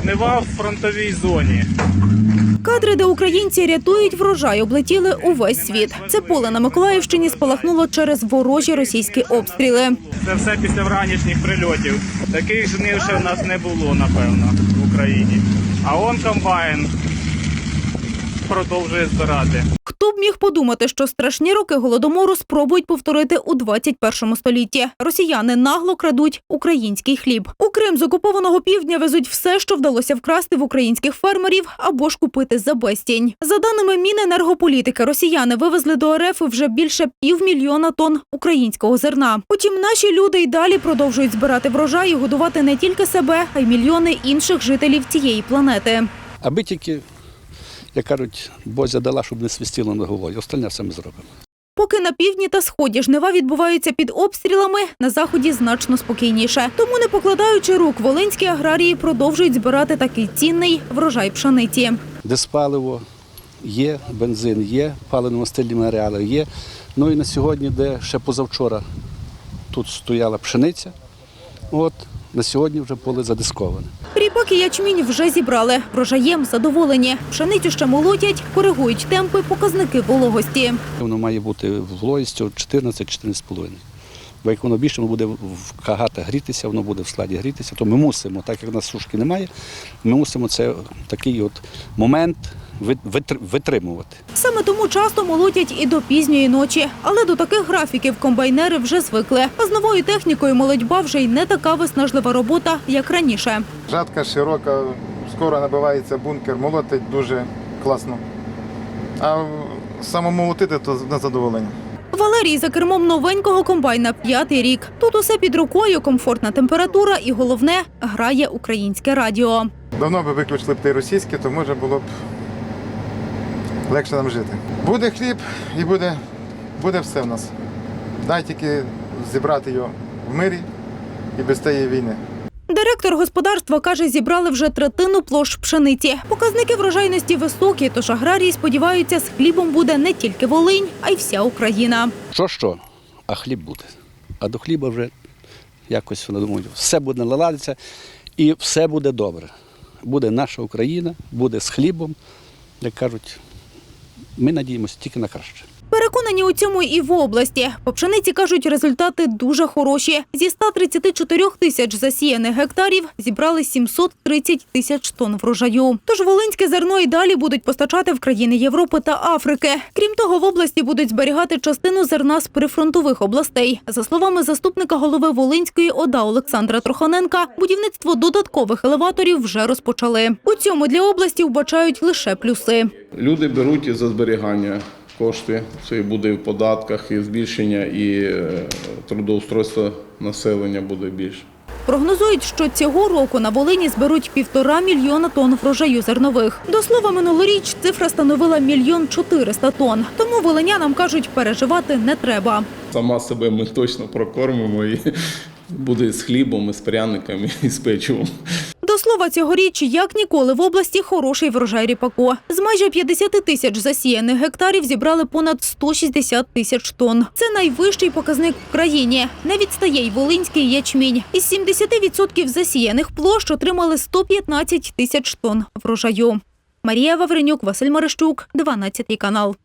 Жнива в фронтовій зоні. Кадри, де українці рятують врожай, облетіли увесь світ. Це поле на Миколаївщині спалахнуло через ворожі російські обстріли. Це все після вранішніх прильотів. Таких жнив ще в нас не було, напевно, в Україні. А он комбайн продовжує збирати. Хто б міг подумати, що страшні роки голодомору спробують повторити у 21 столітті. Росіяни нагло крадуть український хліб. У Крим з окупованого півдня везуть все, що вдалося вкрасти в українських фермерів або ж купити за безцінь. За даними Міненергополітики, росіяни вивезли до РФ вже більше півмільйона тонн українського зерна. Утім, наші люди й далі продовжують збирати врожай і годувати не тільки себе, а й мільйони інших жителів цієї планети. Аби тільки, як кажуть, Бозя дала, щоб не свистіло на голові. Остальне все ми зробимо. Поки на півдні та сході жнива відбуваються під обстрілами, на заході значно спокійніше. Тому, не покладаючи рук, волинські аграрії продовжують збирати такий цінний врожай пшениці. Диспаливо є, бензин є, паливно-мастильні матеріали є. Ну і на сьогодні, де ще позавчора тут стояла пшениця, от на сьогодні вже поле задисковане. Ріпак і ячмінь вже зібрали. Врожаєм задоволені. Пшеницю ще молотять, коригують темпи, показники вологості. Воно має бути вологістю 14-14,5. Бо як воно більше, воно буде в кагата грітися, воно буде в складі грітися, то ми мусимо, так як у нас сушки немає, ми мусимо це такий от момент витримувати. Саме тому часто молотять і до пізньої ночі. Але до таких графіків комбайнери вже звикли. А з новою технікою молодьба вже й не така виснажлива робота, як раніше. Жатка широка, скоро набивається бункер, молотить дуже класно. А самому молотити то на задоволення. Валерій за кермом новенького комбайна п'ятий рік. Тут усе під рукою, комфортна температура і головне грає українське радіо. Давно би виключили б ті російські, то може було б легше нам жити. Буде хліб і буде, буде все в нас. Дай тільки зібрати його в мирі і без тієї війни. Директор господарства каже, зібрали вже третину площ пшениці. Показники врожайності високі, тож аграрії сподіваються, з хлібом буде не тільки Волинь, а й вся Україна. Що що, а хліб буде. А до хліба вже якось вони думають, все буде наладитися і все буде добре. Буде наша Україна, буде з хлібом. Як кажуть, ми надіємося тільки на краще. Переконані у цьому і в області. По пшениці кажуть, результати дуже хороші. Зі 134 тисяч засіяних гектарів зібрали 730 тисяч тонн врожаю. Тож волинське зерно і далі будуть постачати в країни Європи та Африки. Крім того, в області будуть зберігати частину зерна з прифронтових областей. За словами заступника голови Волинської ОДА Олександра Троханенка, будівництво додаткових елеваторів вже розпочали. У цьому для області вбачають лише плюси. Люди беруть за зберігання кошти. Це і буде і в податках, і збільшення, і е, трудоустройство населення буде більше. Прогнозують, що цього року на Волині зберуть півтора мільйона тонн врожаю зернових. До слова, минулоріч цифра становила мільйон чотириста тонн. Тому волинянам кажуть, переживати не треба. Сама себе ми точно прокормимо і буде з хлібом, і з пряниками, і з печивом. Слова, цьогоріч, як ніколи в області хороший врожай ріпаку. З майже 50 тисяч засіяних гектарів зібрали понад 160 тисяч тонн. Це найвищий показник в країні. Не відстає й волинський ячмінь. Із 70% засіяних площ отримали 115 тисяч тонн врожаю. Марія Вавренюк, Василь Марищук, 12 канал.